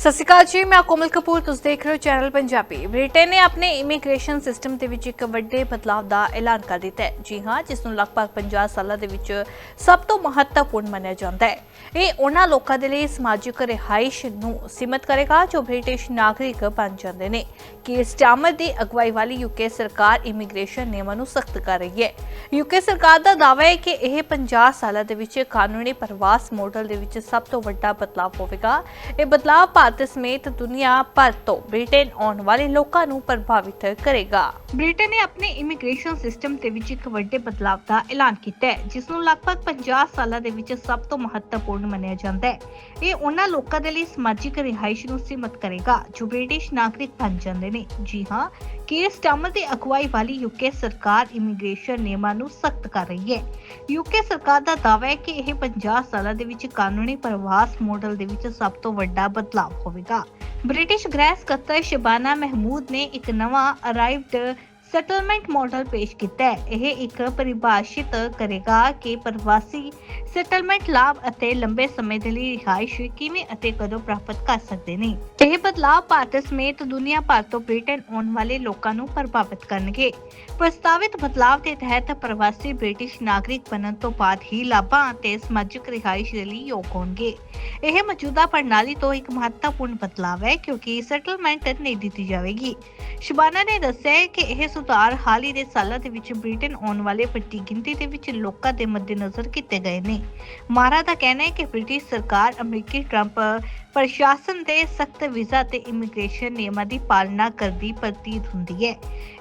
ਸਤਿ ਸ਼੍ਰੀ ਅਕਾਲ ਜੀ, ਮੈਂ ਕੋਮਲ ਕਪੂਰ, ਤੁਸੀਂ ਦੇਖ ਰਹੇ ਹੋ ਚੈਨਲ ਪੰਜਾਬੀ। ਬ੍ਰਿਟੇਨ ਨੇ ਆਪਣੇ ਇਮੀਗ੍ਰੇਸ਼ਨ ਸਿਸਟਮ ਦੇ ਵਿੱਚ ਇੱਕ ਵੱਡੇ ਬਦਲਾਅ ਦਾ ਐਲਾਨ ਕਰ ਦਿੱਤਾ ਹੈ। ਜੀ ਹਾਂ, ਜਿਸ ਨੂੰ ਲਗਭਗ 50 ਸਾਲਾਂ ਦੇ ਵਿੱਚ ਸਭ ਤੋਂ ਮਹੱਤਵਪੂਰਨ ਮੰਨਿਆ ਜਾਂਦਾ ਹੈ। ਇਹ ਉਹਨਾਂ ਲੋਕਾਂ ਦੇ ਲਈ ਸਮਾਜਿਕ ਰਿਹਾਇਸ਼ ਨੂੰ ਸੀਮਤ ਕਰੇਗਾ ਜੋ ਬ੍ਰਿਟਿਸ਼ ਨਾਗਰਿਕ ਬਣ ਜਾਂਦੇ ਨੇ। ਕਿ ਸਟਾਮਰ ਦੀ ਅਗਵਾਈ ਵਾਲੀ ਯੂਕੇ ਸਰਕਾਰ ਇਮੀਗ੍ਰੇਸ਼ਨ ਨਿਯਮਾਂ ਨੂੰ ਸਖਤ ਕਰ ਰਹੀ ਹੈ। ਯੂਕੇ ਸਰਕਾਰ ਦਾ ਦਾਅਵਾ ਹੈ ਕਿ ਇਹ 50 ਸਾਲਾਂ ਦੇ ਵਿੱਚ ਕਾਨੂੰਨੀ ਪ੍ਰਵਾਸ ਮਾਡਲ ਦੇ ਵਿੱਚ ਸਭ ਤੋਂ ਵੱਡਾ ਬਦਲਾਅ ਹੋਵੇਗਾ। ਇਹ ਬਦਲਾਅ ਭਾਰਤ ਸਮੇਤ ਦੁਨੀਆ ਭਰ ਤੋਂ ਬ੍ਰਿਟੇਨ ਆਉਣ ਵਾਲੇ ਲੋਕਾਂ ਨੂੰ ਪ੍ਰਭਾਵਿਤ ਕਰੇਗਾ। ਬ੍ਰਿਟੇਨ ਨੇ ਆਪਣੇ ਇਮੀਗ੍ਰੇਸ਼ਨ ਸਿਸਟਮ ਦੇ ਵਿੱਚ ਇੱਕ ਵੱਡੇ ਬਦਲਾਅ ਦਾ ਐਲਾਨ ਕੀਤਾ ਹੈ, ਜਿਸ ਨੂੰ ਲਗਭਗ 50 ਸਾਲਾਂ ਦੇ ਵਿੱਚ ਸਭ ਤੋਂ ਮਹੱਤਵਪੂਰਨ ਮੰਨਿਆ ਜਾਂਦਾ ਹੈ। ਇਹ ਉਹਨਾਂ ਲੋਕਾਂ ਦੇ ਲਈ ਸਮਾਜਿਕ ਰਿਹਾਇਸ਼ ਨੂੰ ਸੀਮਤ ਕਰੇਗਾ, ਜੋ ਬ੍ਰਿਟਿਸ਼ ਨਾਗਰਿਕ ਬਣ ਜਾਂਦੇ ਨੇ। ਜੀ ਹਾਂ, ਕੇਸ ਸਟਾਮਰ ਦੀ ਅਗਵਾਈ ਵਾਲੀ ਯੂਕੇ ਸਰਕਾਰ ਇਮੀਗ੍ਰੇਸ਼ਨ ਨਿਯਮਾਂ ਨੂੰ ਸਖਤ ਕਰ ਰਹੀ ਹੈ। ਯੂਕੇ ਸਰਕਾਰ ਦਾ ਦਾਅਵਾ ਹੈ ਕਿ ਇਹ 50 ਸਾਲਾਂ ਦੇ ਵਿੱਚ ਕਾਨੂੰਨੀ ਪ੍ਰਵਾਸ ਮਾਡਲ ਦੇ ਵਿੱਚ ਸਭ ਤੋਂ ਵੱਡਾ ਬਦਲਾਅ ਹੋਵੇਗਾ। ਬ੍ਰਿਟਿਸ਼ ਗ੍ਰਹਿ ਸਕੱਤਰ ਸ਼ਬਾਨਾ ਮਹਿਮੂਦ ਨੇ ਇੱਕ ਨਵਾਂ ਅਰਾਈਵਡ ਸੈਟਲਮੈਂਟ ਮਾਡਲ ਪੇਸ਼ ਕੀਤਾ ਹੈ। ਇਹ ਇੱਕ ਪਰਿਭਾਸ਼ਿਤ ਕਰੇਗਾ ਕਿ ਪ੍ਰਵਾਸੀ ਸੈਟਲਮੈਂਟ ਲਾਭ ਅਤੇ ਲੰਬੇ ਸਮੇਂ ਦੇ ਲਈ ਰਿਹਾਇਸ਼ ਕਿਵੇਂ ਅਤੇ ਕਦੋਂ ਪ੍ਰਾਪਤ ਕਰ ਸਕਦੇ ਨੇ। ਇਹ ਬਦਲਾਅ ਭਾਰਤ ਸਮੇਤ ਦੁਨੀਆ ਭਰ ਤੋਂ ਬ੍ਰਿਟੇਨ ਆਉਣ ਵਾਲੇ ਲੋਕਾਂ ਨੂੰ ਪ੍ਰਭਾਵਿਤ ਕਰਨਗੇ। ਪ੍ਰਸਤਾਵਿਤ ਬਦਲਾਅ ਦੇ ਤਹਿਤ ਪ੍ਰਵਾਸੀ ਬ੍ਰਿਟਿਸ਼ ਨਾਗਰਿਕ ਬਣਨ ਤੋਂ ਬਾਅਦ ਹੀ ਲਾਭਾਂ ਅਤੇ ਸਮਾਜਿਕ ਰਿਹਾਇਸ਼ ਦੇ ਲਈ ਯੋਗ ਹੋਣਗੇ। ਇਹ ਮੌਜੂਦਾ ਪ੍ਰਣਾਲੀ ਤੋਂ ਇੱਕ ਮਹੱਤਵਪੂਰਨ ਬਦਲਾਅ ਹੈ ਕਿਉਂਕਿ ਸੈਟਲਮੈਂਟ ਨਹੀਂ ਦਿੱਤੀ ਜਾਵੇਗੀ। ਸ਼ਬਾਨਾ ਨੇ ਦੱਸਿਆ ਕਿ ਇਹ ਸੁਧਾਰ ਹਾਲ ਹੀ ਦੇ ਸਾਲਾਂ ਦੇ ਵਿੱਚ ਬ੍ਰਿਟੇਨ ਆਉਣ ਵਾਲੇ ਵੱਡੀ ਗਿਣਤੀ ਦੇ ਵਿੱਚ ਲੋਕਾਂ ਦੇ ਮੱਦੇਨਜ਼ਰ ਕੀਤੇ ਗਏ ਨੇ। ਮਾਰਾ ਦਾ ਕਹਿਣਾ ਹੈ ਕਿ ਬ੍ਰਿਟਿਸ਼ ਸਰਕਾਰ ਅਮਰੀਕੀ ਟਰੰਪ ਪ੍ਰਸ਼ਾਸਨ ਦੇ ਸਖਤ ਵੀਜ਼ਾ ਤੇ ਇਮੀਗ੍ਰੇਸ਼ਨ ਨਿਯਮਾਂ ਦੀ ਪਾਲਣਾ ਕਰਦੀ ਪ੍ਰਤੀਤ ਹੁੰਦੀ ਹੈ।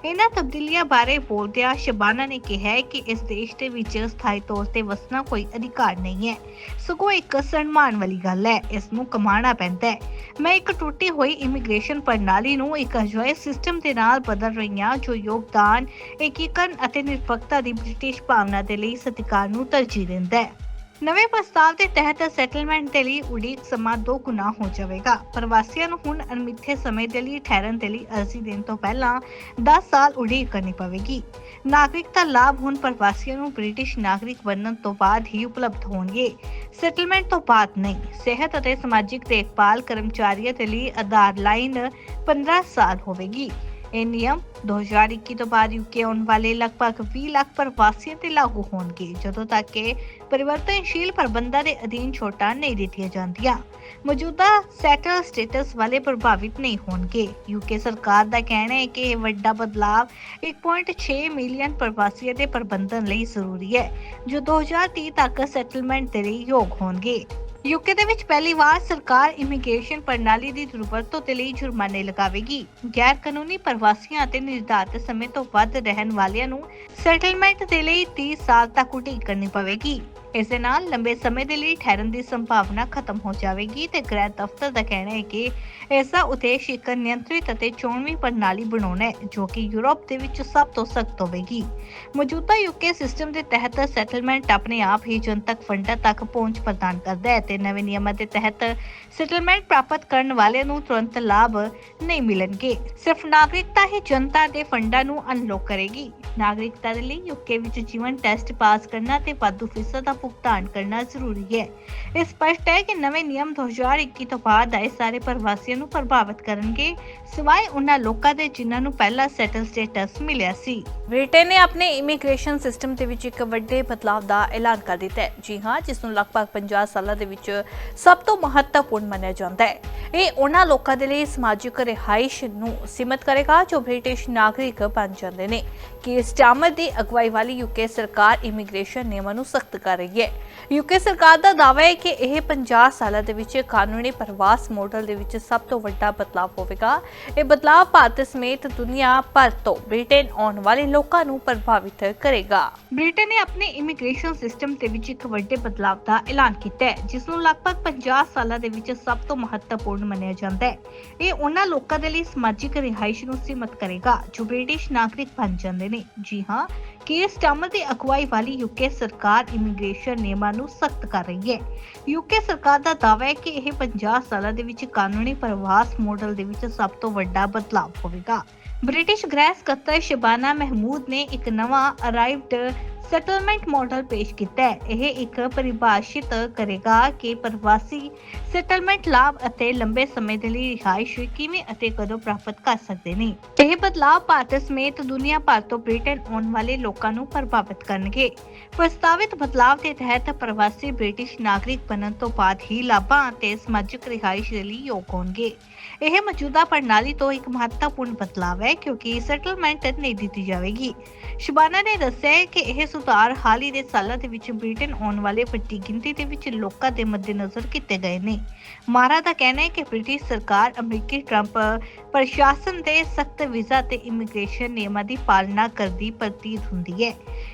ਇਹਨਾਂ ਤਬਦੀਲੀਆਂ ਬਾਰੇ ਬੋਲਦਿਆਂ ਸ਼ਬਾਨਾ ਨੇ ਕਿਹਾ ਕਿ ਇਸ ਦੇਸ਼ ਦੇ ਵਿੱਚ ਸਥਾਈ ਤੌਰ ਤੇ ਵਸਣਾ ਕੋਈ ਅਧਿਕਾਰ ਨਹੀਂ ਹੈ। ਸਗੋਂ ਇੱਕ ਸਨਮਾਨ ਵਾਲੀ ਗੱਲ ਹੈ, ਇਸ ਨੂੰ ਕਮਾਉਣਾ ਪੈਂਦਾ ਹੈ। ਮੈਂ ਇੱਕ ਟੁੱਟੀ ਹੋਈ ਇਮੀਗ੍ਰੇਸ਼ਨ ਪ੍ਰਣਾਲੀ ਨੂੰ ਇੱਕ ਅਜਿਹੇ ਸਿਸਟਮ ਦੇ ਨਾਲ ਬਦਲ ਰਹੀ ਹਾਂ, ਜੋ ਯੋਗਦਾਨ, ਏਕੀਕਰਨ ਅਤੇ ਨਿਰਪੱਖਤਾ ਦੀ ਬ੍ਰਿਟਿਸ਼ ਭਾਵਨਾ ਦੇ ਲਈ ਸਤਿਕਾਰ ਨੂੰ ਤਰਜੀਹ ਦਿੰਦਾ ਹੈ। ਨਵੇਂ ਪ੍ਰਸਤਾਵ ਦੇ ਤਹਿਤ ਸੈਟਲਮੈਂਟ ਦੇ ਲਈ ਉਡੀਕ ਸਮਾਂ ਦੋ ਗੁਣਾ ਹੋ ਜਾਵੇਗਾ। ਪ੍ਰਵਾਸੀਆਂ ਨੂੰ ਹੁਣ ਅਣਮਿੱਥੇ ਸਮੇਂ ਦੇ ਲਈ ਠਹਿਰਨ ਦੇ ਲਈ ਅਰਜ਼ੀ ਦੇਣ ਤੋਂ ਪਹਿਲਾਂ 10 ਸਾਲ ਉਡੀਕ ਕਰਨੀ ਪਵੇਗੀ। ਨਾਗਰਿਕਤਾ ਲਾਭ ਹੁਣ ਪ੍ਰਵਾਸੀਆਂ ਨੂੰ ਬ੍ਰਿਟਿਸ਼ ਨਾਗਰਿਕ ਬਣਨ ਤੋਂ ਬਾਅਦ ਹੀ ਉਪਲਬਧ ਹੋਣਗੇ। ਸੈਟਲਮੈਂਟ ਤੋਂ ਬਾਅਦ ਨਹੀਂ, ਸਿਹਤ ਅਤੇ ਸਮਾਜਿਕ ਦੇਖਭਾਲ ਕਰਮਚਾਰੀਆਂ ਦੇ ਲਈ ਆਧਾਰ ਲਾਈਨ 15 ਸਾਲ ਹੋਵੇਗੀ। ਇਹ ਨਿਯਮ 2021 ਤੋਂ ਬਾਅਦ ਯੂਕੇ ਆਉਣ ਵਾਲੇ ਲਗਭਗ 20 ਲੱਖ ਪ੍ਰਵਾਸੀਆਂ ਤੇ ਲਾਗੂ ਹੋਣਗੇ, ਜਦੋਂ ਤੱਕ ਕਿ ਪਰਿਵਰਤਨਸ਼ੀਲ ਪ੍ਰਬੰਧਾਂ ਦੇ ਅਧੀਨ ਛੋਟਾਂ ਨਹੀਂ ਦਿੱਤੀਆਂ ਜਾਂਦੀਆਂ। ਮੌਜੂਦਾ ਸੈਟਲ ਸਟੇਟਸ ਵਾਲੇ ਪ੍ਰਭਾਵਿਤ ਨਹੀਂ ਹੋਣਗੇ। ਯੂਕੇ ਸਰਕਾਰ ਦਾ ਕਹਿਣਾ ਹੈ ਕਿ ਇਹ ਵੱਡਾ ਬਦਲਾਅ 1.6 ਮਿਲੀਅਨ ਪ੍ਰਵਾਸੀਆਂ ਦੇ ਪ੍ਰਬੰਧਨ ਲਈ ਜ਼ਰੂਰੀ ਹੈ, ਜੋ 2030 ਤੱਕ ਸੈਟਲਮੈਂਟ ਦੇ ਲਈ ਯੋਗ ਹੋਣਗੇ। ਯੂਕੇ ਦੇ ਵਿੱਚ ਪਹਿਲੀ ਵਾਰ ਸਰਕਾਰ ਇਮੀਗ੍ਰੇਸ਼ਨ ਪ੍ਰਣਾਲੀ ਦੀ ਦੁਰਵਰਤੋਂ ਦੇ ਲਈ ਜੁਰਮਾਨੇ ਲਗਾਵੇਗੀ। ਗੈਰ ਕਾਨੂੰਨੀ ਪ੍ਰਵਾਸੀਆਂ ਅਤੇ ਨਿਰਧਾਰਤ ਸਮੇਂ ਤੋਂ ਵੱਧ ਰਹਿਣ ਵਾਲਿਆਂ ਨੂੰ ਸੈਟਲਮੈਂਟ ਦੇ ਲਈ 30 ਸਾਲ ਤੱਕ ਉਡੀਕ ਕਰਨੀ ਪਵੇਗੀ। ਇਸ ਦੇ ਨਾਲ ਲੰਬੇ ਸਮੇਂ ਦੇ ਲਈ ਠਹਿਰਨ ਦੀ ਸੰਭਾਵਨਾ ਖਤਮ ਹੋ ਜਾਵੇਗੀ ਤੇ ਗ੍ਰਹਿ ਦਫ਼ਤਰ ਦਾ ਕਹਿਣਾ ਹੈ ਕਿ ਇਸ ਦਾ ਉਦੇਸ਼ ਇੱਕ ਨਿਯੰਤਰਿਤ ਅਤੇ ਚੋਣਵੀ ਪ੍ਰਣਾਲੀ ਬਣਾਉਣਾ ਹੈ, ਜੋ ਕਿ ਯੂਰਪ ਦੇ ਵਿੱਚ ਸਭ ਤੋਂ ਸਖਤ ਹੋਵੇਗੀ। ਮੌਜੂਦਾ ਯੂਕੇ ਸਿਸਟਮ ਦੇ ਤਹਿਤ ਸੈਟਲਮੈਂਟ ਆਪਣੇ ਆਪ ਹੀ ਜਨਤਕ ਫੰਡਾਂ ਤੱਕ ਪਹੁੰਚ ਪ੍ਰਦਾਨ ਕਰਦਾ ਹੈ ਤੇ ਨਵੇਂ ਨਿਯਮਾਂ ਦੇ ਤਹਿਤ ਸੈਟਲਮੈਂਟ ਪ੍ਰਾਪਤ ਕਰਨ ਵਾਲਿਆਂ ਨੂੰ ਤੁਰੰਤ ਲਾਭ ਨਹੀਂ ਮਿਲਣਗੇ। ਸਿਰਫ ਨਾਗਰਿਕਤਾ ਹੀ ਜਨਤਾ ਦੇ ਫੰਡਾਂ ਨੂੰ ਅਨਲੌਕ ਕਰੇਗੀ। ਨਾਗਰਿਕਤਾ ਦੇ ਲਈ ਯੂਕੇ ਵਿੱਚ ਜੀਵਨ ਟੈਸਟ ਪਾਸ ਕਰਨਾ ਤੇ ਵਾਧੂ ਫੀਸਾਂ ਦਾ ਭੁਗਤਾਨ ਕਰਨਾ ਜ਼ਰੂਰੀ ਹੈ। ਇਹ ਸਪਸ਼ਟ ਹੈ ਕਿ ਨਵੇਂ ਨਿਯਮ 2021 ਤੋਂ ਬਾਅਦ ਆਏ ਸਾਰੇ ਪ੍ਰਵਾਸੀਆਂ ਨੂੰ ਪ੍ਰਭਾਵਿਤ ਕਰਨਗੇ, ਸਿਵਾਏ ਉਹਨਾਂ ਲੋਕਾਂ ਦੇ ਜਿਨ੍ਹਾਂ ਨੂੰ ਪਹਿਲਾਂ ਸੈਟਲ ਸਟੇਟਸ ਮਿਲਿਆ ਸੀ। ਬ੍ਰਿਟੇਨ ਨੇ ਆਪਣੇ ਇਮੀਗ੍ਰੇਸ਼ਨ ਸਿਸਟਮ ਦੇ ਵਿੱਚ ਇੱਕ ਵੱਡੇ ਬਦਲਾਅ ਦਾ ਐਲਾਨ ਕਰ ਦਿੱਤਾ ਹੈ। ਜੀ ਹਾਂ, ਜਿਸ ਨੂੰ ਲਗਭਗ 50 ਸਾਲਾਂ ਦੇ ਵਿੱਚ ਸਭ ਤੋਂ ਮਹੱਤਵਪੂਰਨ ਮੰਨਿਆ ਜਾਂਦਾ ਹੈ। ਇਹ ਉਹਨਾਂ ਲੋਕਾਂ ਦੇ ਲਈ ਸਮਾਜਿਕ ਰਿਹਾਇਸ਼ ਨੂੰ ਸੀਮਤ ਕਰੇਗਾ ਜੋ ਬ੍ਰਿਟਿਸ਼ ਨਾਗਰਿਕ ਬਣ ਜਾਂਦੇ ਨੇ। ਕਿ ਸਟਾਮਰ ਦੀ ਅਗਵਾਈ ਵਾਲੀ ਯੂਕੇ ਸਰਕਾਰ ਇਮੀਗ੍ਰੇਸ਼ਨ ਨਿਯਮਾਂ ਨੂੰ ਸਖਤ ਕਰ ਰਹੀ ਹੈ ਯੂਕੇ ਸਰਕਾਰ ਦਾ ਦਾਅਵਾ ਹੈ ਕਿ ਇਹ 50 ਸਾਲਾਂ ਦੇ ਵਿੱਚ ਕਾਨੂੰਨੀ ਪ੍ਰਵਾਸ ਮਾਡਲ ਦੇ ਵਿੱਚ ਸਭ ਤੋਂ ਵੱਡਾ ਬਦਲਾਅ ਹੋਵੇਗਾ। ਇਹ ਬਦਲਾਅ ਭਾਰਤ ਸਮੇਤ ਦੁਨੀਆ ਭਰ ਤੋਂ ਬ੍ਰਿਟੇਨ ਆਉਣ ਵਾਲੇ ਲੋਕਾਂ ਨੂੰ ਪ੍ਰਭਾਵਿਤ ਕਰੇਗਾ। ਬ੍ਰਿਟੇਨ ਨੇ ਆਪਣੇ ਇਮੀਗ੍ਰੇਸ਼ਨ ਸਿਸਟਮ ਦੇ ਵਿੱਚ ਇੱਕ ਵੱਡੇ ਬਦਲਾਅ ਦਾ ਐਲਾਨ ਕੀਤਾ ਹੈ, ਜਿਸ ਨੂੰ ਲਗਭਗ 50 ਸਾਲਾਂ ਦੇ ਵਿੱਚ ਸਭ ਤੋਂ ਮਹੱਤਵਪੂਰਨ ਮੰਨਿਆ ਜਾਂਦਾ ਹੈ। ਇਹ ਉਹਨਾਂ ਲੋਕਾਂ ਦੇ ਲਈ ਸਮਾਜਿਕ ਰਿਹਾਇਸ਼ ਨੂੰ ਸੀਮਤ ਕਰੇਗਾ, ਜੋ ਬ੍ਰਿਟਿਸ਼ ਨਾਗਰਿਕ ਬਣ ਜਾਂਦੇ ਨੇ। ਜੀ ਹਾਂ ਕੇਸ ਸਟਾਮਰ ਦੀ ਅਗਵਾਈ ਵਾਲੀ ਯੂਕੇ ਸਰਕਾਰ ਇਮੀਗ੍ਰੇਸ਼ਨ ਨਿਯਮਾਂ ਨੂੰ ਸਖਤ ਕਰ ਰਹੀ ਹੈ। ਯੂਕੇ ਸਰਕਾਰ ਦਾ ਦਾਅਵਾ ਹੈ ਕਿ ਇਹ 50 ਸਾਲਾਂ ਦੇ ਵਿੱਚ ਕਾਨੂੰਨੀ ਪ੍ਰਵਾਸ ਮਾਡਲ ਦੇ ਵਿੱਚ ਸਭ ਤੋਂ ਵੱਡਾ ਬਦਲਾਅ ਹੋਵੇਗਾ। ਬ੍ਰਿਟਿਸ਼ ਗ੍ਰਹਿ ਸਕੱਤਰ ਸ਼ਬਾਨਾ ਮਹਿਮੂਦ ਨੇ ਇੱਕ ਨਵਾਂ ਅਰਾਈਵਡ ਸੈਟਲਮੈਂਟ ਮਾਡਲ ਪੇਸ਼ ਕੀਤਾ ਹੈ। ਇਹ ਇੱਕ ਪਰਿਭਾਸ਼ਿਤ ਕਰੇਗਾ ਕਿ ਪ੍ਰਵਾਸੀ ਸੈਟਲਮੈਂਟ ਲਾਭ ਅਤੇ ਲੰਬੇ ਸਮੇਂ ਦੇ ਲਈ ਰਿਹਾਇਸ਼ ਕਿਵੇਂ ਅਤੇ ਕਦੋਂ ਪ੍ਰਾਪਤ ਕਰ ਸਕਦੇ ਨੇ। ਇਹ ਬਦਲਾਅ ਭਾਰਤ ਸਮੇਤ ਦੁਨੀਆ ਭਰ ਤੋਂ ਬ੍ਰਿਟੇਨ ਆਉਣ ਵਾਲੇ ਲੋਕਾਂ ਨੂੰ ਪ੍ਰਭਾਵਿਤ ਕਰਨਗੇ। ਪ੍ਰਸਤਾਵਿਤ ਬਦਲਾਅ ਦੇ ਤਹਿਤ ਪ੍ਰਵਾਸੀ ਬ੍ਰਿਟਿਸ਼ ਨਾਗਰਿਕ ਬਣਨ ਤੋਂ ਬਾਅਦ ਹੀ ਲਾਭਾਂ ਅਤੇ ਸਮਾਜਿਕ ਰਿਹਾਇਸ਼ ਦੇ ਲਈ ਯੋਗ ਹੋਣਗੇ। ਇਹ ਮੌਜੂਦਾ ਪ੍ਰਣਾਲੀ ਤੋਂ ਇੱਕ ਮਹੱਤਵਪੂਰਨ ਬਦਲਾਅ ਹੈ ਕਿਉਂਕਿ ਸੈਟਲਮੈਂਟ ਨਹੀਂ ਦਿੱਤੀ ਜਾਵੇਗੀ। ਸ਼ਬਾਨਾ ਨੇ ਦੱਸਿਆ ਕਿ ਇਹ ਸੁਧਾਰ ਹਾਲ ਹੀ ਦੇ ਸਾਲਾਂ ਦੇ ਵਿੱਚ ਬ੍ਰਿਟੇਨ ਆਉਣ ਵਾਲੇ ਵੱਡੀ ਗਿਣਤੀ ਦੇ ਵਿੱਚ ਲੋਕਾਂ ਦੇ ਮੱਦੇਨਜ਼ਰ ਕੀਤੇ ਗਏ ਨੇ। ਮਾਰਾ ਦਾ ਕਹਿਣਾ ਹੈ ਕਿ ਬ੍ਰਿਟਿਸ਼ ਸਰਕਾਰ ਅਮਰੀਕੀ ਟਰੰਪ ਪ੍ਰਸ਼ਾਸਨ ਦੇ ਸਖਤ ਵੀਜ਼ਾ ਤੇ ਇਮੀਗ੍ਰੇਸ਼ਨ ਨਿਯਮਾਂ ਦੀ ਪਾਲਣਾ ਕਰਦੀ ਪ੍ਰਤੀਤ ਹੁੰਦੀ ਹੈ।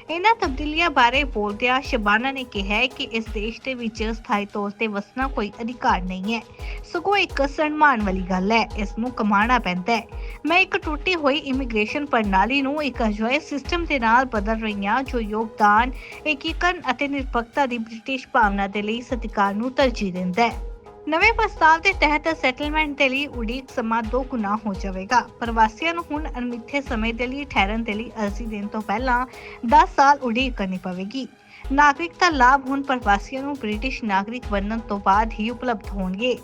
ਇਹਨਾਂ ਤਬਦੀਲੀਆਂ ਬਾਰੇ ਬੋਲਦਿਆਂ ਸ਼ਬਾਨਾ ਨੇ ਕਿਹਾ ਕਿ ਇਸ ਦੇਸ਼ ਦੇ ਵਿੱਚ ਸਥਾਈ ਤੌਰ ਤੇ ਵਸਣਾ ਕੋਈ ਅਧਿਕਾਰ ਨਹੀਂ ਹੈ। ਸਗੋਂ ਇੱਕ ਸਨਮਾਨ ਵਾਲੀ ਗੱਲ ਹੈ, ਇਸ ਨੂੰ ਕਮਾਉਣਾ ਪੈਂਦਾ ਹੈ। ਮੈਂ ਇੱਕ ਟੁੱਟੀ ਹੋਈ ਇਮੀਗ੍ਰੇਸ਼ਨ ਪ੍ਰਣਾਲੀ ਨੂੰ ਇੱਕ ਅਜਿਹੇ ਸਿਸਟਮ ਦੇ ਨਾਲ ਬਦਲ ਰਹੀ ਹਾਂ, ਜੋ ਯੋਗਦਾਨ, ਏਕੀਕਰਨ ਅਤੇ ਨਿਰਪੱਖਤਾ ਦੀ ਬ੍ਰਿਟਿਸ਼ ਭਾਵਨਾ ਦੇ ਲਈ ਸਤਿਕਾਰ ਨੂੰ ਤਰਜੀਹ ਦਿੰਦਾ ਹੈ। ਨਵੇਂ ਪ੍ਰਸਤਾਵ ਦੇ ਤਹਿਤ ਸੈਟਲਮੈਂਟ ਦੇ ਲਈ ਉਡੀਕ ਸਮਾਂ ਦੋ ਗੁਣਾ ਹੋ ਜਾਵੇਗਾ। ਪ੍ਰਵਾਸੀਆਂ ਨੂੰ ਹੁਣ ਅਣਮਿੱਥੇ ਸਮੇਂ ਦੇ ਲਈ, ਠਹਿਰਨ ਦੇ ਲਈ ਅਰਜ਼ੀ ਦੇਣ ਤੋਂ ਪਹਿਲਾਂ 10 ਸਾਲ ਉਡੀਕ ਕਰਨੀ ਪਵੇਗੀ। ਨਾਗਰਿਕਤਾ ਲਾਭ ਹੁਣ ਪ੍ਰਵਾਸੀਆਂ ਨੂੰ ਬ੍ਰਿਟਿਸ਼ ਨਾਗਰਿਕ ਬਣਨ ਤੋਂ ਬਾਅਦ ਹੀ ਉਪਲਬਧ ਹੋਣਗੇ।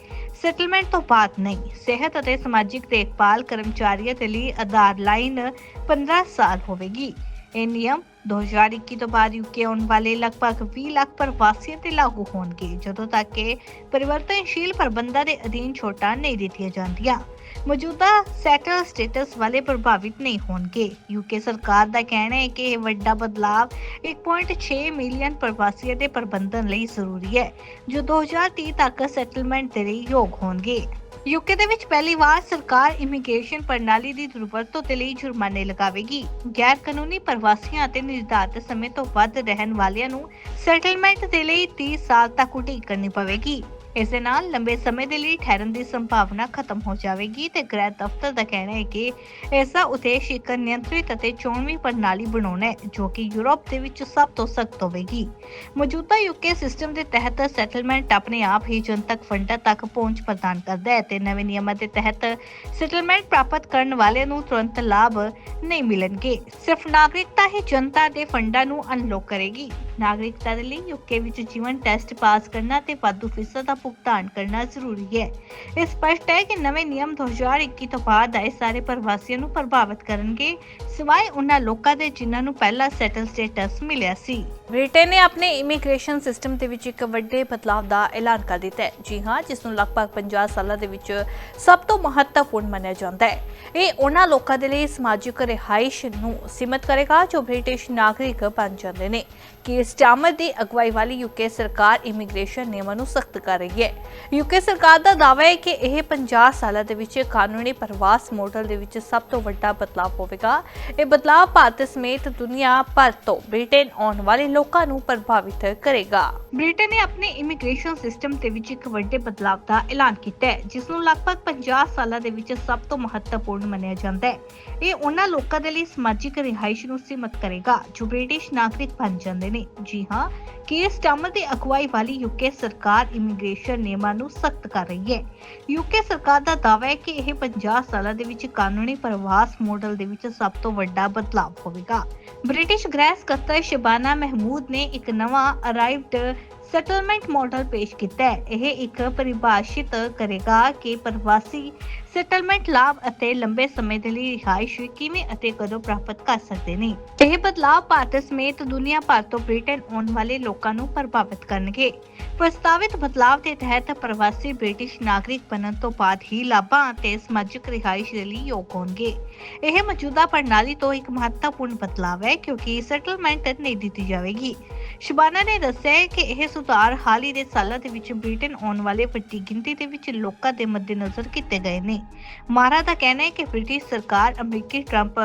ਸੈਟਲਮੈਂਟ ਤੋਂ ਬਾਅਦ ਨਹੀਂ, ਸਿਹਤ ਅਤੇ ਸਮਾਜਿਕ ਦੇਖਭਾਲ ਕਰਮਚਾਰੀਆਂ ਦੇ ਲਈ ਆਧਾਰ ਲਾਈਨ 15 ਸਾਲ ਹੋਵੇਗੀ। ਇਹ ਨਿਯਮ 2021 ਤੋਂ ਬਾਅਦ ਯੂਕੇ ਆਉਣ ਵਾਲੇ ਲਗਭਗ 20 ਲੱਖ ਪ੍ਰਵਾਸੀਆਂ ਤੇ ਲਾਗੂ ਹੋਣਗੇ, ਜਦੋਂ ਤੱਕ ਕਿ ਪਰਿਵਰਤਨਸ਼ੀਲ ਪ੍ਰਬੰਧਾਂ ਦੇ ਅਧੀਨ ਛੋਟਾਂ ਨਹੀਂ ਦਿੱਤੀਆਂ ਜਾਂਦੀਆਂ। ਮੌਜੂਦਾ ਸੈਟਲ ਸਟੇਟਸ ਵਾਲੇ ਪ੍ਰਭਾਵਿਤ ਨਹੀਂ ਹੋਣਗੇ। ਯੂਕੇ ਸਰਕਾਰ ਦਾ ਕਹਿਣਾ ਹੈ ਕਿ ਇਹ ਵੱਡਾ ਬਦਲਾਅ 1.6 ਮਿਲੀਅਨ ਪ੍ਰਵਾਸੀਆਂ ਦੇ ਪ੍ਰਬੰਧਨ ਲਈ ਜ਼ਰੂਰੀ ਹੈ, ਜੋ 2030 ਤੱਕ ਸੈਟਲਮੈਂਟ ਦੇ ਲਈ ਯੋਗ ਹੋਣਗੇ। ਯੂਕੇ ਦੇ ਵਿੱਚ ਪਹਿਲੀ ਵਾਰ ਸਰਕਾਰ ਇਮੀਗ੍ਰੇਸ਼ਨ ਪ੍ਰਣਾਲੀ ਦੀ ਦੁਰਵਰਤੋਂ ਦੇ ਲਈ ਜੁਰਮਾਨੇ ਲਗਾਵੇਗੀ। ਗੈਰ ਕਾਨੂੰਨੀ ਪ੍ਰਵਾਸੀਆਂ ਅਤੇ ਨਿਰਧਾਰਤ ਸਮੇਂ ਤੋਂ ਵੱਧ ਰਹਿਣ ਵਾਲਿਆਂ ਨੂੰ ਸੈਟਲਮੈਂਟ ਦੇ ਲਈ 30 ਸਾਲ ਤੱਕ ਉਡੀਕ ਕਰਨੀ ਪਵੇਗੀ। ਇਸ ਦੇ ਨਾਲ ਲੰਬੇ ਸਮੇਂ ਦੇ ਲਈ ਠਹਿਰਨ ਦੀ ਸੰਭਾਵਨਾ ਖਤਮ ਹੋ ਜਾਵੇਗੀ ਤੇ ਗ੍ਰਹਿ ਦਫ਼ਤਰ ਦਾ ਕਹਿਣਾ ਹੈ ਕਿ ਇਸ ਦਾ ਉਦੇਸ਼ ਇੱਕ ਨਿਯੰਤਰਿਤ ਅਤੇ ਚੋਣਵੀਂ ਪ੍ਰਣਾਲੀ ਬਣਾਉਣਾ ਹੈ, ਜੋ ਕਿ ਯੂਰਪ ਦੇ ਵਿੱਚ ਸਭ ਤੋਂ ਸਖਤ ਹੋਵੇਗੀ। ਮੌਜੂਦਾ ਯੂਕੇ ਸਿਸਟਮ ਦੇ ਤਹਿਤ ਸੈਟਲਮੈਂਟ ਆਪਣੇ ਆਪ ਹੀ ਜਨਤਕ ਫੰਡਾਂ ਤੱਕ ਪਹੁੰਚ ਪ੍ਰਦਾਨ ਕਰਦਾ ਹੈ ਤੇ ਨਵੇਂ ਨਿਯਮਾਂ ਦੇ ਤਹਿਤ ਸੈਟਲਮੈਂਟ ਪ੍ਰਾਪਤ ਕਰਨ ਵਾਲਿਆਂ ਨੂੰ ਤੁਰੰਤ ਲਾਭ ਨਹੀਂ ਮਿਲਣਗੇ। ਸਿਰਫ ਨਾਗਰਿਕਤਾ ਹੀ ਜਨਤਾ ਦੇ ਫੰਡਾਂ ਨੂੰ ਅਨਲੌਕ ਕਰੇਗੀ। ਨਾਗਰਿਕਤਾ ਦੇ ਲਈ ਯੂਕੇ ਵਿੱਚ ਜੀਵਨ ਟੈਸਟ ਪਾਸ ਕਰਨਾ ਤੇ ਵਾਧੂ ਫੀਸਾਂ ਦਾ ਭੁਗਤਾਨ ਕਰਨਾ ਜ਼ਰੂਰੀ ਹੈ। ਇਹ ਸਪਸ਼ਟ ਹੈ ਕਿ ਨਵੇਂ ਨਿਯਮ 2021 ਤੋਂ ਬਾਅਦ ਆਏ ਸਾਰੇ ਪ੍ਰਵਾਸੀਆਂ ਨੂੰ ਪ੍ਰਭਾਵਿਤ ਕਰਨਗੇ, ਸਿਵਾਏ ਉਹਨਾਂ ਲੋਕਾਂ ਦੇ ਜਿਨ੍ਹਾਂ ਨੂੰ ਪਹਿਲਾਂ ਸੈਟਲ ਸਟੇਟਸ ਮਿਲਿਆ ਸੀ। ਬ੍ਰਿਟੇਨ ਨੇ ਆਪਣੇ ਇਮੀਗ੍ਰੇਸ਼ਨ ਸਿਸਟਮ ਦੇ ਵਿੱਚ ਇੱਕ ਵੱਡੇ ਬਦਲਾਅ ਦਾ ਐਲਾਨ ਕਰ ਦਿੱਤਾ ਹੈ। ਜੀ ਹਾਂ, ਜਿਸ ਨੂੰ ਲਗਭਗ 50 ਸਾਲਾਂ ਦੇ ਵਿੱਚ ਸਭ ਤੋਂ ਮਹੱਤਵਪੂਰਨ ਮੰਨਿਆ ਜਾਂਦਾ ਹੈ। ਇਹ ਉਹਨਾਂ ਲੋਕਾਂ ਦੇ ਲਈ ਸਮਾਜਿਕ ਰਿਹਾਇਸ਼ ਨੂੰ ਸੀਮਤ ਕਰੇਗਾ ਜੋ ਬ੍ਰਿਟਿਸ਼ ਨਾਗਰਿਕ ਬਣ ਜਾਂਦੇ ਨੇ। ਕਿ ਸਟਾਮਰ ਦੀ ਅਗਵਾਈ ਵਾਲੀ ਯੂਕੇ ਸਰਕਾਰ ਇਮੀਗ੍ਰੇਸ਼ਨ ਨਿਯਮਾਂ ਨੂੰ ਸਖਤ ਕਰ ਰਹੀ ਹੈ। ਯੂਕੇ ਸਰਕਾਰ ਦਾ ਦਾਅਵਾ ਹੈ ਕਿ ਇਹ 50 ਸਾਲਾਂ ਦੇ ਵਿੱਚ ਕਾਨੂੰਨੀ ਪ੍ਰਵਾਸ ਮਾਡਲ ਦੇ ਵਿੱਚ ਸਭ ਤੋਂ ਵੱਡਾ ਬਦਲਾਅ ਹੋਵੇਗਾ। ਇਹ ਬਦਲਾਅ ਭਾਰਤ ਸਮੇਤ ਦੁਨੀਆ ਭਰ ਤੋਂ ਬ੍ਰਿਟੇਨ ਆਉਣ ਵਾਲੇ ਲੋਕਾਂ ਨੂੰ ਪ੍ਰਭਾਵਿਤ ਕਰੇਗਾ। ਬ੍ਰਿਟੇਨ ਨੇ ਆਪਣੇ ਇਮੀਗ੍ਰੇਸ਼ਨ ਸਿਸਟਮ ਦੇ ਵਿੱਚ ਇੱਕ ਵੱਡੇ ਬਦਲਾਅ ਦਾ ਐਲਾਨ ਕੀਤਾ ਹੈ, ਜਿਸ ਨੂੰ ਲਗਭਗ 50 ਸਾਲਾਂ ਦੇ ਵਿੱਚ ਸਭ ਤੋਂ ਮਹੱਤਵਪੂਰਨ ਮੰਨਿਆ ਜਾਂਦਾ ਹੈ। ਇਹ ਉਹਨਾਂ ਲੋਕਾਂ ਦੇ ਲਈ ਸਮਾਜਿਕ ਰਿਹਾਇਸ਼ ਨੂੰ ਸੀਮਤ ਕਰੇਗਾ, ਜੋ ਬ੍ਰਿਟਿਸ਼ ਨਾਗਰਿਕ ਬਣ ਜਾਂਦੇ ਨੇ। ਜੀ ਹਾਂ ਕੇਰ ਸਟਾਮਰ ਦੀ ਅਗਵਾਈ ਵਾਲੀ ਯੂਕੇ ਸਰਕਾਰ ਇਮੀਗ੍ਰੇਸ਼ਨ ਨਿਯਮਾਂ ਨੂੰ ਸਖਤ ਕਰ ਰਹੀ ਹੈ। ਯੂਕੇ ਸਰਕਾਰ ਦਾ ਦਾਅਵਾ ਹੈ ਕਿ ਇਹ 50 ਸਾਲਾਂ ਦੇ ਵਿੱਚ ਕਾਨੂੰਨੀ ਪ੍ਰਵਾਸ ਮਾਡਲ ਦੇ ਵਿੱਚ ਸਭ ਤੋਂ ਵੱਡਾ ਬਦਲਾਅ ਹੋਵੇਗਾ। ਬ੍ਰਿਟਿਸ਼ ਗ੍ਰਹਿ ਸਕੱਤਰ ਸ਼ਬਾਨਾ ਮਹਿਮੂਦ ਨੇ ਇੱਕ ਨਵਾਂ ਅਰਾਈਵਡ ਸੈਟਲਮੈਂਟ ਮਾਡਲ ਪੇਸ਼ ਕੀਤਾ ਹੈ। ਇਹ ਇੱਕ ਪਰਿਭਾਸ਼ਿਤ ਕਰੇਗਾ ਕਿ ਪ੍ਰਵਾਸੀ ਸੈਟਲਮੈਂਟ ਲਾਭ ਅਤੇ ਲੰਬੇ ਸਮੇਂ ਦੇ ਲਈ ਰਿਹਾਇਸ਼ ਕਿਵੇਂ ਅਤੇ ਕਦੋਂ ਪ੍ਰਾਪਤ ਕਰ ਸਕਦੇ ਨੇ। ਇਹ ਬਦਲਾਅ ਭਾਰਤ ਸਮੇਤ ਦੁਨੀਆ ਭਰ ਤੋਂ ਬ੍ਰਿਟੇਨ ਆਉਣ ਵਾਲੇ ਲੋਕਾਂ ਨੂੰ ਪ੍ਰਭਾਵਿਤ ਕਰਨਗੇ। ਪ੍ਰਸਤਾਵਿਤ ਬਦਲਾਅ ਦੇ ਤਹਿਤ ਪ੍ਰਵਾਸੀ ਬ੍ਰਿਟਿਸ਼ ਨਾਗਰਿਕ ਬਣਨ ਤੋਂ ਬਾਅਦ ਹੀ ਲਾਭਾਂ ਅਤੇ ਸਮਾਜਿਕ ਰਿਹਾਇਸ਼ ਦੇ ਲਈ ਯੋਗ ਹੋਣਗੇ। ਇਹ ਮੌਜੂਦਾ ਪ੍ਰਣਾਲੀ ਤੋਂ ਇੱਕ ਮਹੱਤਵਪੂਰਨ ਬਦਲਾਅ ਹੈ ਕਿਉਂਕਿ ਸੈਟਲਮੈਂਟ ਨਹੀਂ ਦਿੱਤੀ ਜਾਵੇਗੀ। ਸ਼ਬਾਨਾ ਨੇ ਦੱਸਿਆ ਹੈ ਕਿ ਇਹ ਸੁਧਾਰ ਹਾਲ ਹੀ ਦੇ ਸਾਲਾਂ ਦੇ ਵਿੱਚ ਬ੍ਰਿਟੇਨ ਆਉਣ ਵਾਲੇ ਵੱਡੀ ਗਿਣਤੀ ਦੇ ਵਿੱਚ ਲੋਕਾਂ ਦੇ ਮੱਦੇਨਜ਼ਰ ਕੀਤੇ ਗਏ ਨੇ। ਮਾਰਾ ਦਾ ਕਹਿਣਾ ਹੈ ਕਿ ਬ੍ਰਿਟਿਸ਼ ਸਰਕਾਰ ਅਮਰੀਕੀ ਟਰੰਪ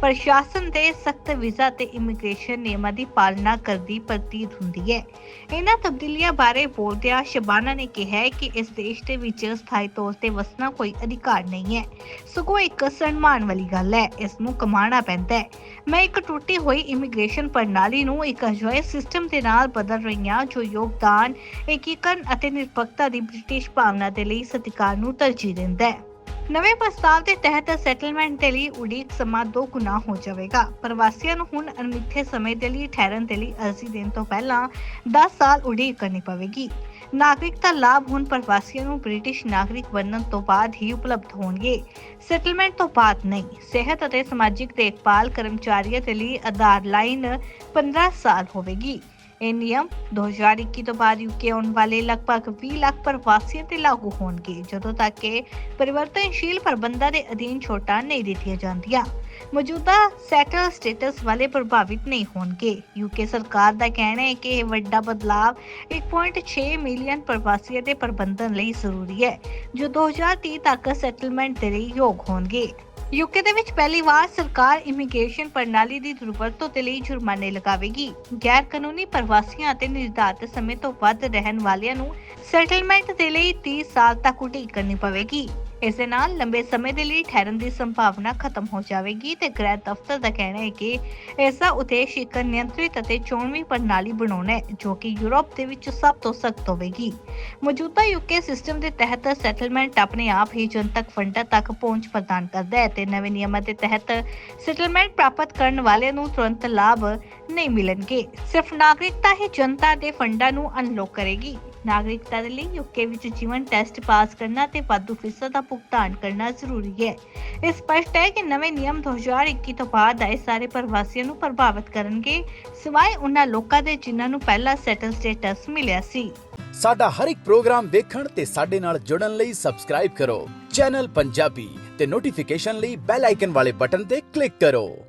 ਪ੍ਰਸ਼ਾਸਨ ਦੇ ਸਖਤ ਵੀਜ਼ਾ ਤੇ ਇਮੀਗ੍ਰੇਸ਼ਨ ਨਿਯਮਾਂ ਦੀ ਪਾਲਣਾ ਕਰਦੀ ਪ੍ਰਤੀਤ ਹੁੰਦੀ ਹੈ। ਇਹਨਾਂ ਤਬਦੀਲੀਆਂ ਬਾਰੇ ਬੋਲਦਿਆਂ ਸ਼ਬਾਨਾ ਨੇ ਕਿਹਾ ਕਿ ਇਸ ਦੇਸ਼ ਦੇ ਵਿੱਚ ਸਥਾਈ ਤੌਰ ਤੇ ਵਸਣਾ ਕੋਈ ਅਧਿਕਾਰ ਨਹੀਂ ਹੈ। ਸਗੋਂ ਇੱਕ ਸਨਮਾਨ ਵਾਲੀ ਗੱਲ ਹੈ, ਇਸ ਨੂੰ ਕਮਾਉਣਾ ਪੈਂਦਾ ਹੈ। ਮੈਂ ਇੱਕ ਟੁੱਟੀ ਹੋਈ ਇਮੀਗ੍ਰੇਸ਼ਨ ਪ੍ਰਣਾਲੀ ਨੂੰ ਇੱਕ ਅਜਿਹੇ ਸਿਸਟਮ ਦੇ ਨਾਲ ਬਦਲ ਰਹੀ ਜੋ ਯੋਗਦਾਨ, ਏਕੀਕਰਨ ਅਤੇ ਨਿਰਪੱਖਤਾ ਦੀ ਬ੍ਰਿਟਿਸ਼ ਭਾਵਨਾ ਦੇ ਲਈ ਸਤਿਕਾਰ ਨੂੰ ਤਰਜੀਹ ਦਿੰਦਾ ਹੈ। ਨਵੇਂ ਪ੍ਰਸਤਾਵ ਦੇ ਤਹਿਤ ਸੈਟਲਮੈਂਟ ਦੇ ਲਈ ਉਡੀਕ ਸਮਾਂ ਦੋ ਗੁਣਾ ਹੋ ਜਾਵੇਗਾ। ਪ੍ਰਵਾਸੀਆਂ ਨੂੰ ਹੁਣ ਅਣਮਿੱਥੇ ਸਮੇਂ ਦੇ ਲਈ ਠਹਿਰਨ ਦੇ ਲਈ ਅਰਜ਼ੀ ਦੇਣ ਤੋਂ ਪਹਿਲਾਂ 10 ਸਾਲ ਉਡੀਕ ਕਰਨੀ ਪਵੇਗੀ। ਨਾਗਰਿਕਤਾ ਲਾਭ ਹੁਣ ਪ੍ਰਵਾਸੀਆਂ ਨੂੰ ਬ੍ਰਿਟਿਸ਼ ਨਾਗਰਿਕ ਬਣਨ ਤੋਂ ਬਾਅਦ ਹੀ ਉਪਲਬਧ ਹੋਣਗੇ। ਸੈਟਲਮੈਂਟ ਤੋਂ ਬਾਅਦ ਨਹੀਂ, ਸਿਹਤ ਅਤੇ ਸਮਾਜਿਕ ਦੇਖਭਾਲ ਕਰਮਚਾਰੀਆਂ ਦੇ ਲਈ ਆਧਾਰ ਲਾਈਨ 15 ਸਾਲ ਹੋਵੇਗੀ। ਇਹ ਨਿਯਮ 2021 ਤੋਂ ਬਾਅਦ ਯੂਕੇ ਆਉਣ ਵਾਲੇ ਲਗਭਗ 20 ਲੱਖ ਪ੍ਰਵਾਸੀਆਂ ਤੇ ਲਾਗੂ ਹੋਣਗੇ, ਜਦੋਂ ਤੱਕ ਕਿ ਪਰਿਵਰਤਨਸ਼ੀਲ ਪ੍ਰਬੰਧਾਂ ਦੇ ਅਧੀਨ ਛੋਟਾਂ ਨਹੀਂ ਦਿੱਤੀਆਂ ਜਾਂਦੀਆਂ। ਮੌਜੂਦਾ ਸੈਟਲ ਸਟੇਟਸ ਵਾਲੇ ਪ੍ਰਭਾਵਿਤ ਨਹੀਂ ਹੋਣਗੇ। ਯੂਕੇ ਸਰਕਾਰ ਦਾ ਕਹਿਣਾ ਹੈ ਕਿ ਇਹ ਵੱਡਾ ਬਦਲਾਵ 1.6 ਮਿਲੀਅਨ ਪ੍ਰਵਾਸੀਆਂ ਦੇ ਪ੍ਰਬੰਧਨ ਲਈ ਜ਼ਰੂਰੀ ਹੈ, ਜੋ 2030 ਤੱਕ ਸੈਟਲਮੈਂਟ ਦੇ ਲਈ ਯੋਗ ਹੋਣਗੇ। ਯੂਕੇ ਦੇ ਵਿੱਚ ਪਹਿਲੀ ਵਾਰ ਸਰਕਾਰ ਇਮੀਗ੍ਰੇਸ਼ਨ ਪ੍ਰਣਾਲੀ ਦੀ ਦੁਰਵਰਤੋਂ ਦੇ ਲਈ ਜੁਰਮਾਨੇ ਲਗਾਵੇਗੀ। ਗੈਰ ਕਾਨੂੰਨੀ ਪ੍ਰਵਾਸੀਆਂ ਅਤੇ ਨਿਰਧਾਰਤ ਸਮੇਂ ਤੋਂ ਵੱਧ ਰਹਿਣ ਵਾਲਿਆਂ ਨੂੰ ਸੈਟਲਮੈਂਟ ਦੇ ਲਈ 30 ਸਾਲ ਤੱਕ ਉਡੀਕ ਕਰਨੀ ਪਵੇਗੀ। ਇਸ ਦੇ ਨਾਲ ਲੰਬੇ ਸਮੇਂ ਦੇ ਲਈ ਠਹਿਰਨ ਦੀ ਸੰਭਾਵਨਾ ਖਤਮ ਹੋ ਜਾਵੇਗੀ ਤੇ ਗ੍ਰਹਿ ਦਫ਼ਤਰ ਦਾ ਕਹਿਣਾ ਹੈ ਕਿ ਇਸ ਦਾ ਉਦੇਸ਼ ਇੱਕ ਨਿਯੰਤਰਿਤ ਅਤੇ ਚੋਣਵੀਂ ਪ੍ਰਣਾਲੀ ਬਣਾਉਣਾ ਹੈ, ਜੋ ਕਿ ਯੂਰਪ ਦੇ ਵਿੱਚ ਸਭ ਤੋਂ ਸਖਤ ਹੋਵੇਗੀ। ਮੌਜੂਦਾ ਯੂਕੇ ਸਿਸਟਮ ਦੇ ਤਹਿਤ ਸੈਟਲਮੈਂਟ ਆਪਣੇ ਆਪ ਹੀ ਜਨਤਕ ਫੰਡਾਂ ਤੱਕ ਪਹੁੰਚ ਪ੍ਰਦਾਨ ਕਰਦਾ ਹੈ ਤੇ ਨਵੇਂ ਨਿਯਮਾਂ ਦੇ ਤਹਿਤ ਸੈਟਲਮੈਂਟ ਪ੍ਰਾਪਤ ਕਰਨ ਵਾਲਿਆਂ ਨੂੰ ਤੁਰੰਤ ਲਾਭ ਨਹੀਂ ਮਿਲਣਗੇ। ਸਿਰਫ ਨਾਗਰਿਕਤਾ ਹੀ ਜਨਤਾ ਦੇ ਫੰਡਾਂ ਨੂੰ ਅਨਲੌਕ ਕਰੇਗੀ। ਨਾਗਰਿਕਤਾ ਦੇ ਲਈ ਯੂਕੇ ਵਿੱਚ ਜੀਵਨ ਟੈਸਟ ਪਾਸ ਕਰਨਾ ਤੇ ਵਾਧੂ ਫੀਸਾਂ ਦਾ ਭੁਗਤਾਨ ਕਰਨਾ ਜ਼ਰੂਰੀ ਹੈ। ਇਹ ਸਪਸ਼ਟ ਹੈ ਕਿ ਨਵੇਂ ਨਿਯਮ 2021 ਤੋਂ ਬਾਅਦ ਆਏ ਸਾਰੇ ਪ੍ਰਵਾਸੀਆਂ ਨੂੰ ਪ੍ਰਭਾਵਿਤ ਕਰਨਗੇ, ਸਿਵਾਏ ਉਹਨਾਂ ਲੋਕਾਂ ਦੇ ਜਿਨ੍ਹਾਂ ਨੂੰ ਪਹਿਲਾਂ ਸੈਟਲ ਸਟੇਟਸ ਮਿਲਿਆ ਸੀ। ਸਾਡਾ ਹਰ ਇੱਕ ਪ੍ਰੋਗਰਾਮ ਦੇਖਣ ਤੇ ਸਾਡੇ ਨਾਲ ਜੁੜਨ ਲਈ ਸਬਸਕ੍ਰਾਈਬ ਕਰੋ। ਚੈਨਲ ਪੰਜਾਬੀ ਤੇ ਨੋਟੀਫਿਕੇਸ਼ਨ ਲਈ ਬੈਲ ਆਈਕਨ ਵਾਲੇ ਬਟਨ ਤੇ ਕਲਿੱਕ ਕਰੋ।